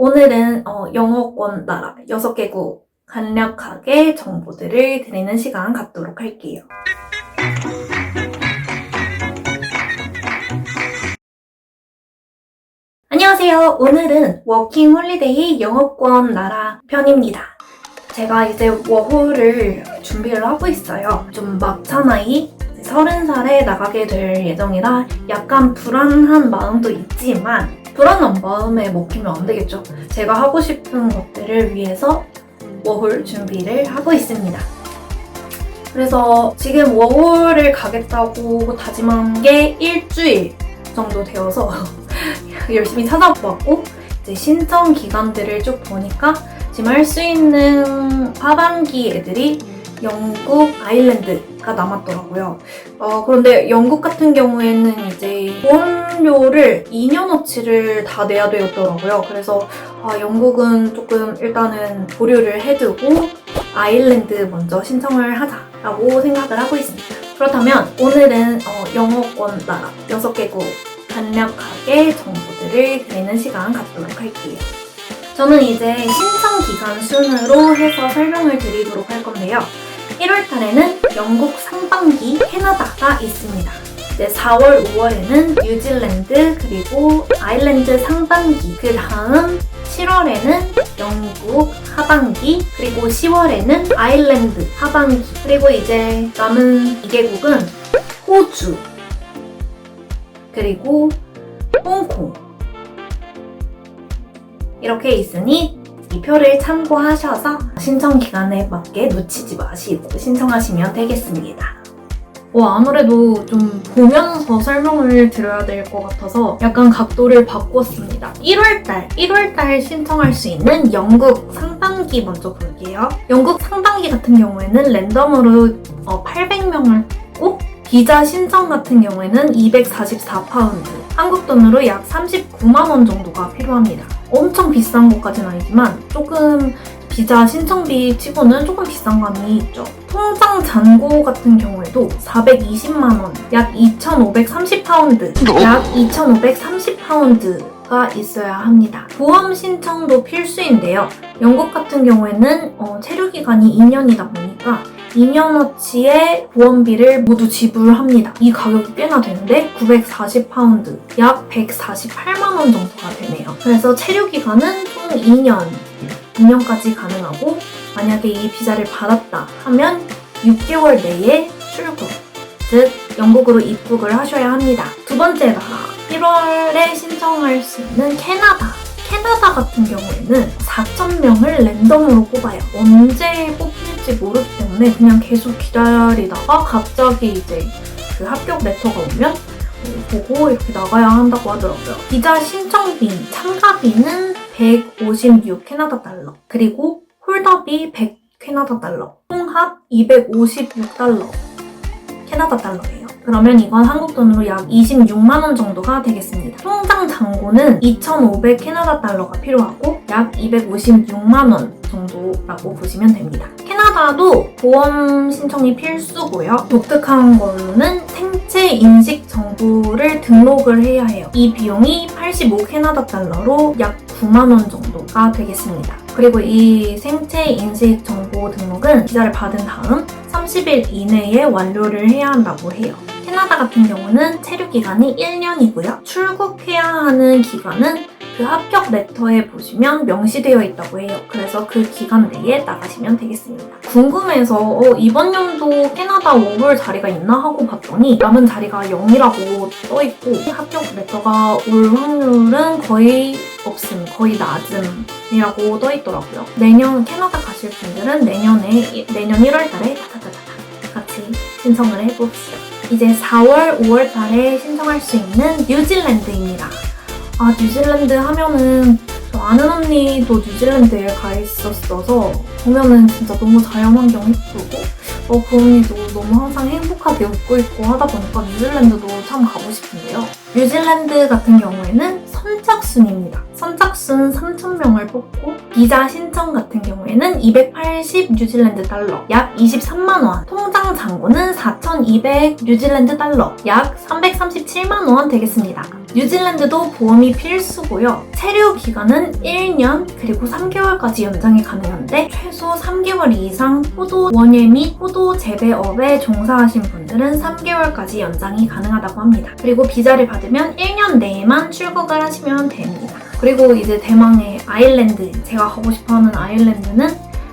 오늘은 어, 영어권 나라 6개국 간략하게 정보들을 드리는 시간 갖도록 할게요. 안녕하세요. 오늘은 워킹 홀리데이 영어권 나라 편입니다. 제가 이제 워홀을 준비를 하고 있어요. 좀 막차나이 서른 살에 나가게 될 예정이라 약간 불안한 마음도 있지만 불안한 마음에 먹히면 안 되겠죠. 제가 하고 싶은 것들을 위해서 워홀 준비를 하고 있습니다. 그래서 지금 워홀을 가겠다고 다짐한 게 일주일 정도 되어서 열심히 찾아봤고 이제 신청 기간들을 쭉 보니까 지금 할 수 있는 하반기 애들이 영국, 아일랜드가 남았더라고요. 어, 그런데 영국 같은 경우에는 이제 보험료를 2년어치를 다 내야 되었더라고요. 그래서 아, 영국은 조금 일단은 보류를 해두고 아일랜드 먼저 신청을 하자라고 생각을 하고 있습니다. 그렇다면 오늘은 어, 영어권 나라 6개국 간략하게 정보들을 드리는 시간 갖도록 할게요. 저는 이제 신청 기간 순으로 해서 설명을 드리도록 할 건데요. 1월 달에는 영국 상반기 캐나다가 있습니다. 이제 4월, 5월에는 뉴질랜드 그리고 아일랜드 상반기 그 다음 7월에는 영국 하반기 그리고 10월에는 아일랜드 하반기 그리고 이제 남은 2개국은 호주 그리고 홍콩 이렇게 있으니 이 표를 참고하셔서 신청 기간에 맞게 놓치지 마시고 신청하시면 되겠습니다. 어, 아무래도 좀 보면서 설명을 드려야 될 것 같아서 약간 각도를 바꿨습니다. 1월달, 1월달 신청할 수 있는 영국 상반기 먼저 볼게요. 영국 상반기 같은 경우에는 랜덤으로 800명을 꼭 비자 신청 같은 경우에는 244파운드, 한국 돈으로 약 39만원 정도가 필요합니다. 엄청 비싼 것까지는 아니지만 조금 비자 신청비 치고는 조금 비싼 감이 있죠. 통장 잔고 같은 경우에도 420만원, 약 2,530파운드, 약 2,530파운드가 있어야 합니다. 보험 신청도 필수인데요. 영국 같은 경우에는 어, 체류 기간이 2년이다 보니까 2년어치의 보험비를 모두 지불합니다. 이 가격이 꽤나 되는데 940파운드, 약 148만원 정도가 되네요. 그래서 체류 기간은 총 2년, 2년까지 가능하고 만약에 이 비자를 받았다 하면 6개월 내에 출국, 즉 영국으로 입국을 하셔야 합니다. 두 번째 나라, 1월에 신청할 수 있는 캐나다. 캐나다 같은 경우에는 4,000명을 랜덤으로 뽑아요. 언제 뽑 힐지 모르기 때문에 그냥 계속 기다리다가 갑자기 이제 그 합격 레터가 오면 보고 이렇게 나가야 한다고 하더라고요. 비자 신청비, 참가비는 156 캐나다 달러, 그리고 홀더비 100 캐나다 달러, 총합 256달러 캐나다 달러예요. 그러면 이건 한국 돈으로 약 26만 원 정도가 되겠습니다. 통장 잔고는 2,500 캐나다 달러가 필요하고 약 256만 원 정도라고 보시면 됩니다. 캐나다도 보험 신청이 필수고요. 독특한 걸로는 생체 인식 정보를 등록을 해야 해요. 이 비용이 85 캐나다 달러로 약 9만 원 정도가 되겠습니다. 그리고 이 생체 인식 정보 등록은 비자를 받은 다음 30일 이내에 완료를 해야 한다고 해요. 캐나다 같은 경우는 체류 기간이 1년이고요. 출국해야 하는 기간은 그 합격 레터에 보시면 명시되어 있다고 해요. 그래서 그 기간 내에 나가시면 되겠습니다. 궁금해서 어, 이번 연도 캐나다 워홀 자리가 있나 하고 봤더니 남은 자리가 0이라고 떠있고 합격 레터가 올 확률은 거의 없음, 거의 낮음이라고 떠있더라고요. 내년 캐나다 가실 분들은 내년에 내년 1월 달에 타타타타 같이 신청을 해봅시다. 이제 4월, 5월 달에 신청할 수 있는 뉴질랜드입니다. 아, 뉴질랜드 하면은 저 아는 언니도 뉴질랜드에 가 있었어서 보면은 진짜 너무 자연환경 예쁘고 어, 그 언니도 너무 항상 행복하게 웃고 있고 하다 보니까 뉴질랜드도 참 가고 싶은데요. 뉴질랜드 같은 경우에는 선착순입니다. 선착순 3,000명을 뽑고 비자 신청 같은 경우에는 280 뉴질랜드 달러, 약 23만 원. 통장 잔고는 4,200 뉴질랜드 달러, 약 337만 원 되겠습니다. 뉴질랜드도 보험이 필수고요. 체류 기간은 1년 그리고 3개월까지 연장이 가능한데 최소 3개월 이상 포도 원예 및 포도 재배업에 종사하신 분들은 3개월까지 연장이 가능하다고 합니다. 그리고 비자를 받으면 1년 내에만 출국을 하시면 됩니다. 그리고 이제 대망의 아일랜드 제가 가고 싶어하는 아일랜드는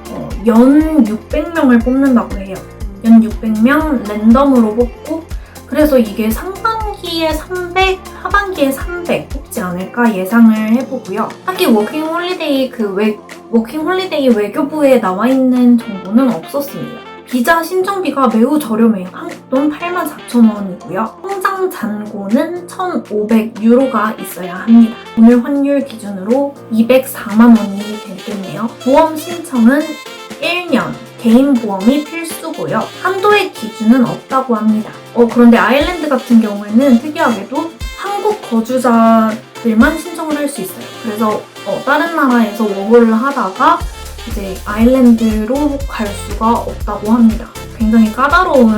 어, 연 600명을 뽑는다고 해요. 연 600명 랜덤으로 뽑고 그래서 이게 상반기에 300, 하반기에 300 뽑지 않을까 예상을 해보고요. 딱히 워킹 홀리데이 그 외, 워킹 홀리데이 외교부에 나와 있는 정보는 없었습니다. 비자 신청비가 매우 저렴해요. 한국 돈 84,000원이고요. 통장 잔고는 1,500유로가 있어야 합니다. 오늘 환율 기준으로 204만 원이 되겠네요. 보험 신청은 1년 개인 보험이 필수 고요. 한도의 기준은 없다고 합니다. 어, 그런데 아일랜드 같은 경우에는 특이하게도 한국 거주자들만 신청을 할 수 있어요. 그래서 어, 다른 나라에서 워홀을 하다가 이제 아일랜드로 갈 수가 없다고 합니다. 굉장히 까다로운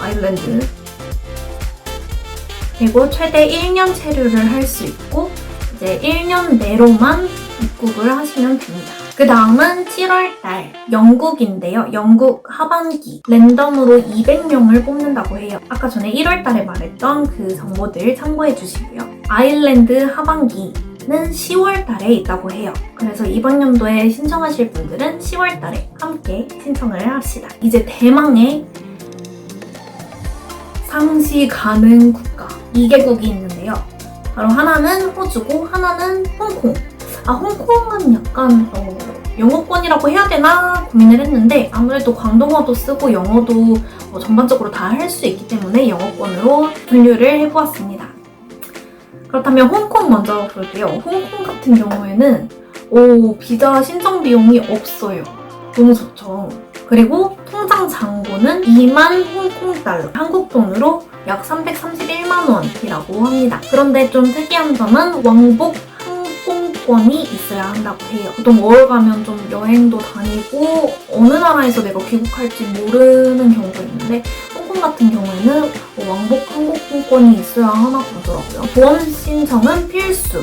아일랜드. 그리고 최대 1년 체류를 할 수 있고 이제 1년 내로만 입국을 하시면 됩니다. 그 다음은 7월달 영국인데요. 영국 하반기 랜덤으로 200명을 뽑는다고 해요. 아까 전에 1월달에 말했던 그 정보들 참고해 주시고요. 아일랜드 하반기 는 10월 달에 있다고 해요. 그래서 이번 연도에 신청하실 분들은 10월 달에 함께 신청을 합시다. 이제 대망의 상시 가능 국가 2개국이 있는데요. 바로 하나는 호주고 하나는 홍콩. 아 홍콩은 약간 어, 영어권이라고 해야 되나 고민을 했는데 아무래도 광동어도 쓰고 영어도 어, 전반적으로 다 할 수 있기 때문에 영어권으로 분류를 해보았습니다. 그렇다면 홍콩 먼저 볼게요. 홍콩 같은 경우에는 오 비자 신청 비용이 없어요. 너무 좋죠. 그리고 통장 잔고는 2만 홍콩 달러, 한국 돈으로 약 331만 원이라고 합니다. 그런데 좀 특이한 점은 왕복 항공권이 있어야 한다고 해요. 보통 월 가면 좀 여행도 다니고 어느 나라에서 내가 귀국할지 모르는 경우가 있는데 홍콩 같은 경우에는 왕복 항공권이 있어야 하나 보더라고요. 보험 신청은 필수.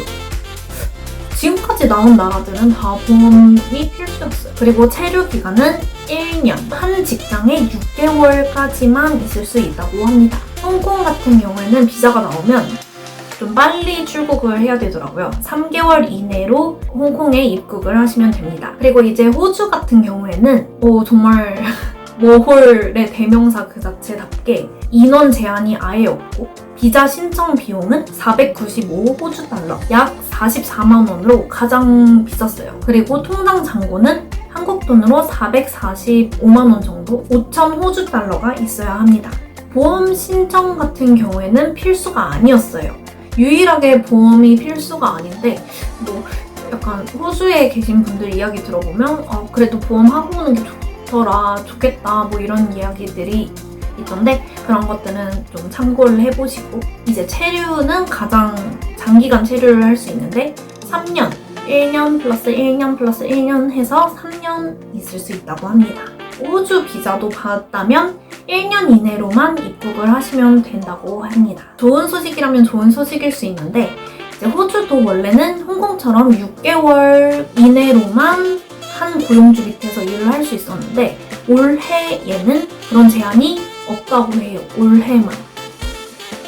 지금까지 나온 나라들은 다 보험이 필수였어요. 그리고 체류 기간은 1년, 한 직장에 6개월까지만 있을 수 있다고 합니다. 홍콩 같은 경우에는 비자가 나오면 좀 빨리 출국을 해야 되더라고요. 3개월 이내로 홍콩에 입국을 하시면 됩니다. 그리고 이제 호주 같은 경우에는 어, 정말 워홀의 대명사 그 자체답게 인원 제한이 아예 없고 비자 신청 비용은 495 호주 달러, 약 44만 원으로 가장 비쌌어요. 그리고 통장 잔고는 한국 돈으로 445만 원 정도, 5천 호주 달러가 있어야 합니다. 보험 신청 같은 경우에는 필수가 아니었어요. 유일하게 보험이 필수가 아닌데 뭐 약간 호주에 계신 분들 이야기 들어보면 어, 그래도 보험 하고 오는 게 좋더라, 좋겠다 뭐 이런 이야기들이 있던데 그런 것들은 좀 참고를 해보시고 이제 체류는 가장 장기간 체류를 할 수 있는데 3년 1년 플러스 1년 플러스 1년 해서 3년 있을 수 있다고 합니다. 호주 비자도 받았다면 1년 이내로만 입국을 하시면 된다고 합니다. 좋은 소식이라면 좋은 소식일 수 있는데 이제 호주도 원래는 홍콩처럼 6개월 이내로만 한 고용주 밑에서 일을 할 수 있었는데 올해에는 그런 제한이 없다고 해요. 올해만.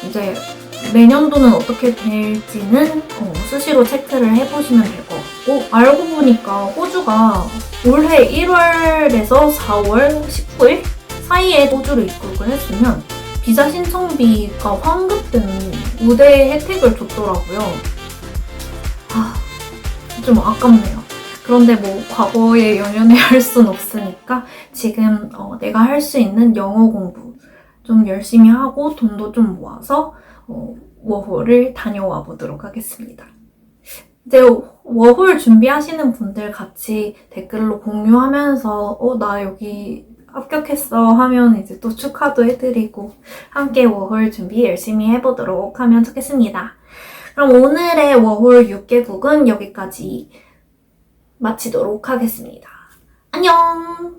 이제 내년도는 어떻게 될지는 어, 수시로 체크를 해보시면 될 것 같고 알고 보니까 호주가 올해 1월에서 4월 19일 사이에 호주로 입국을 했으면 비자 신청비가 환급되는 우대 혜택을 줬더라고요. 아, 좀 아깝네요. 그런데 뭐 과거에 연연해 할 순 없으니까 지금 어, 내가 할 수 있는 영어 공부 좀 열심히 하고 돈도 좀 모아서 어, 워홀을 다녀와 보도록 하겠습니다. 이제 워홀 준비하시는 분들 같이 댓글로 공유하면서 어, 나 여기 합격했어 하면 이제 또 축하도 해드리고 함께 워홀 준비 열심히 해보도록 하면 좋겠습니다. 그럼 오늘의 워홀 6개국은 여기까지 마치도록 하겠습니다. 안녕!